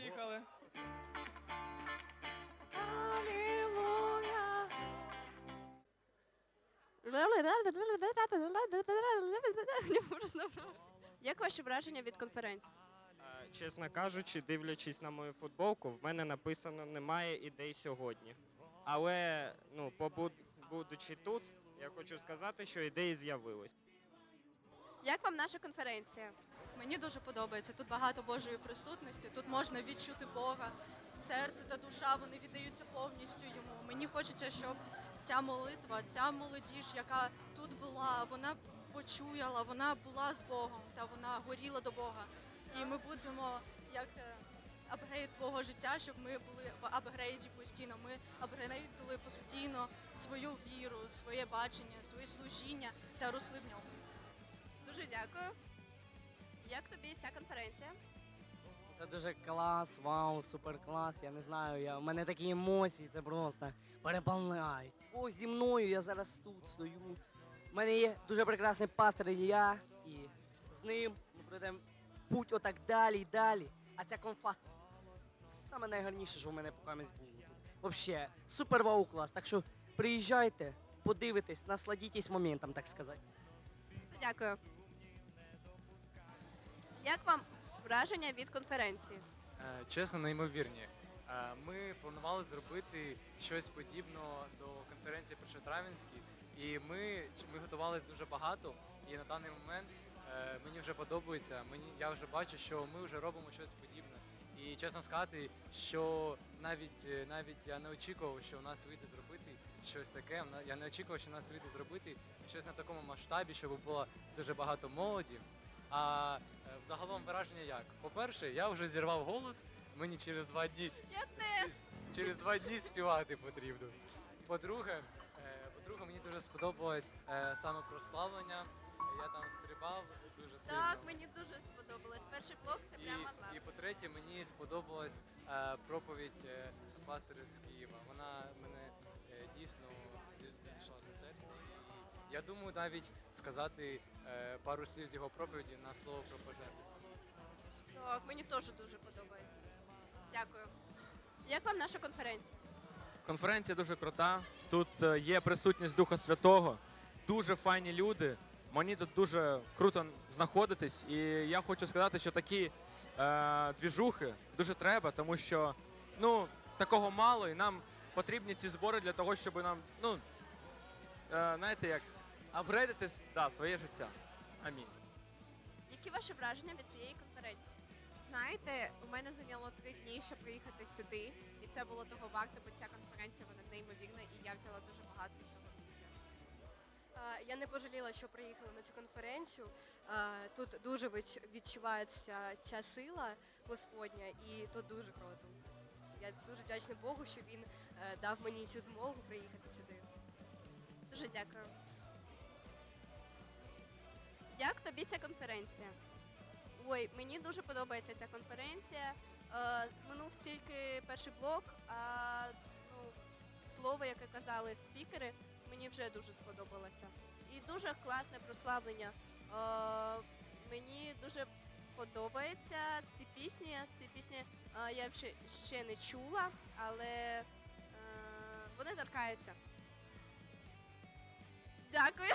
Поїхали. Не можу знати. Як ваші враження від конференції? Е, Чесно кажучи, дивлячись на мою футболку, в мене написано немає ідей сьогодні. Але ну, побуд- будучи тут, я хочу сказати, що ідеї з'явились. Як вам наша конференція? Мені дуже подобається. Тут багато Божої присутності. Тут можна відчути Бога. Серце та душа вони віддаються повністю йому. Мені хочеться, щоб ця молитва, ця молодіж, яка тут була, вона почуяла, вона була з Богом та вона горіла до Бога. І ми будемо як е, апгрейд твого життя, щоб ми були в апгрейді постійно. Ми апгрейдили постійно свою віру, своє бачення, своє служіння та росли в ньому. Дуже дякую. Як тобі ця конференція? Це дуже клас, вау, супер клас. Я не знаю. Я, у мене такі емоції, це просто переповняють. Бог зі мною, я зараз тут стою. У мене є дуже прекрасний пастор Ілля, і з ним ми пройдемо путь отак далі і далі. А ця конфа саме найгарніше, що в мене поки було тут. Взагалі, супер вау клас. Так що приїжджайте, подивитесь, насладітесь моментом, так сказати. Дякую. Як вам враження від конференції? Е, Чесно, неймовірні. Е, Ми планували зробити щось подібне до конференції Першотравенській, і ми, ми готувалися дуже багато. І на даний момент е, мені вже подобається. Мені я вже бачу, що ми вже робимо щось подібне. І чесно сказати, що навіть навіть я не очікував, що у нас вийде зробити щось таке. Я не очікував, що у нас вийде зробити щось на такому масштабі, щоб було дуже багато молоді. А е, взагалом враження як? По-перше, я вже зірвав голос, мені через два дні Я спі- через два дні співати потрібно. По-друге, е, по-друге, мені дуже сподобалось е, саме прославлення. Я там стрибав дуже сильно. Так, мені дуже сподобалось. Перший блок це прямо клас. і по-третє, мені сподобалась проповідь пастора з Києва. Вона мене я думаю навіть сказати е, пару слів з його проповіді на слово про пожертву. Так, мені теж дуже подобається. Дякую. Як вам наша конференція? Конференція дуже крута. Тут е, є присутність Духа Святого, дуже файні люди. Мені тут дуже круто знаходитись, і я хочу сказати, що такі е, двіжухи дуже треба, тому що ну, такого мало, і нам потрібні ці збори для того, щоб нам, ну, е, знаєте, як апгрейдити да, своє життя. Амінь. Які ваші враження від цієї конференції? Знаєте, у мене зайняло три дні, щоб приїхати сюди, і це було того варто, бо ця конференція вона неймовірна, і я взяла дуже багато з цього місця. Я не пожаліла, що приїхала на цю конференцію. Тут дуже відчувається ця сила Господня, і тут дуже круто. Я дуже вдячна Богу, що він е, дав мені цю змогу приїхати сюди. Дуже дякую. Як тобі ця конференція? Ой, мені дуже подобається ця конференція. Е, минув тільки перший блок, а ну, слово, яке казали спікери, мені вже дуже сподобалося. І дуже класне прославлення. Е, мені дуже подобаються ці пісні. Ці пісні е, я ще, ще не чула, але вони торкаються. Дякую.